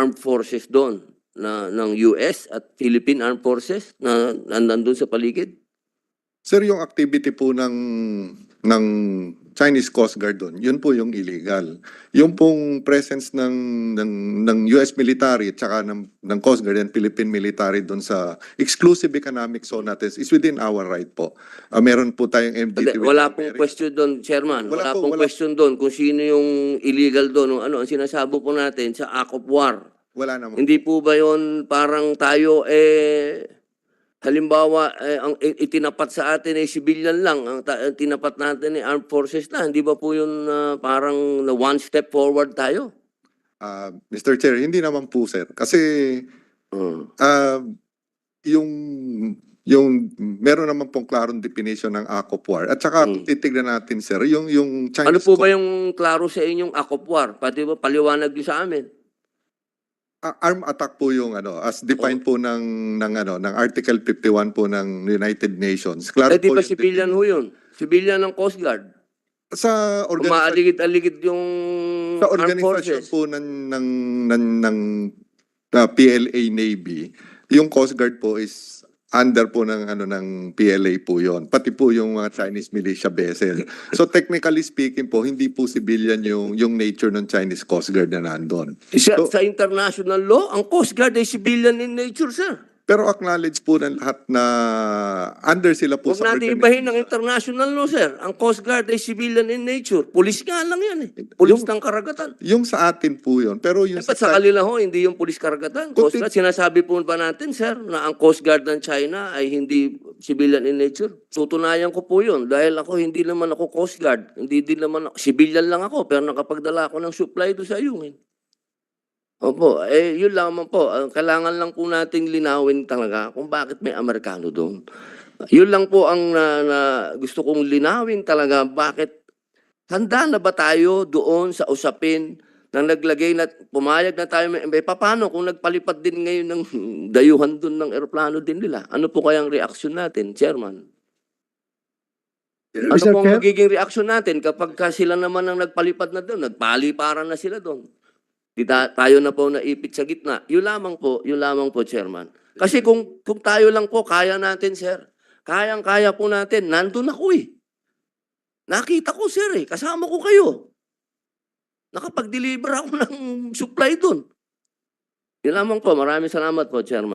armed forces doon na ng US at Philippine Armed Forces na, na nandun sa paligid? Sir, yung activity po ng ng Chinese Coast Guard doon, yun po yung illegal. Yung pong presence ng ng, ng US military at saka ng, ng Coast Guard and Philippine military doon sa exclusive economic zone natin is within our right po. Ah, meron po tayong MDT. Hindi, wala America. pong question doon, Chairman. Wala Wala, po, pong wala. question doon kung sino yung illegal doon. Ano, ang sinasabo po natin sa Act of War. Wala naman. Hindi po ba yon parang tayo eh halimbawa eh, ang itinapat sa atin ay civilian lang ang, ta- ang tinapat natin ay armed forces na hindi ba po yun ah, parang na one step forward tayo? Ah, Mr. Chair, hindi naman po sir. Kasi Mm. ah, yung yung meron naman pong klarong definition ng Act of War. At saka Hmm. titignan natin sir, yung yung Chinese Ano po ba yung klaro sa inyong Act of War? Pati ba paliwanag niyo sa amin? Ah, arm attack po yung ano as defined po ng ng ano ng Article 51 po ng United Nations. Klaro Eh di po ba civilian ho yun? Civilian ng Coast Guard. sa Umaaligid-aligid yung sa forces. po ng ng ng, ng uh, PLA Navy, yung Coast Guard po is under po ng ano ng PLA po yon pati po yung mga Chinese militia vessel. So technically speaking po hindi po civilian yung yung nature ng Chinese Coast Guard na nandun. Sa, So- sa international law, ang Coast Guard ay civilian in nature, sir. Pero acknowledge po ng lahat na under sila po Huwag natin ibahin ng international law, sir. Ang Coast Guard ay civilian in nature. Pulis nga lang yan eh. Pulis ng karagatan. Yung sa atin po yun. Pero yung Dapat sa kanila ho, hindi yung pulis karagatan. Coast Guard, sinasabi po ba natin, sir, na ang Coast Guard ng China ay hindi civilian in nature? Tutunayan ko po yun. Dahil ako, hindi naman ako Coast Guard. Hindi din naman ako, civilian lang ako, pero nakapagdala ako ng supply doon sa yung. Opo, eh yun lamang po. Ang kailangan lang po nating linawin talaga kung bakit may Amerikano doon. Yun lang po ang na, na gusto kong linawin talaga. Bakit? Handa na ba tayo doon sa usapin na naglagay na pumayag na tayo? May, may paano kung nagpalipad din ngayon ng dayuhan doon ng eroplano din nila? Ano po kayang reaksyon natin chairman? Ano Mr. po ang magiging reaksyon natin kapag ka sila naman ang nagpalipad na doon? Nagpaliparan na sila doon Di ta- tayo na po naipit sa gitna. Yun lamang po yun lamang po chairman. Kasi kung kung tayo lang po kaya natin sir. Kayang kaya po natin. Nandun ako eh. Nakita ko sir eh. Kasama ko kayo. Nakapag-deliver ako ng supply doon. Yun lamang po. Maraming salamat po, Chairman.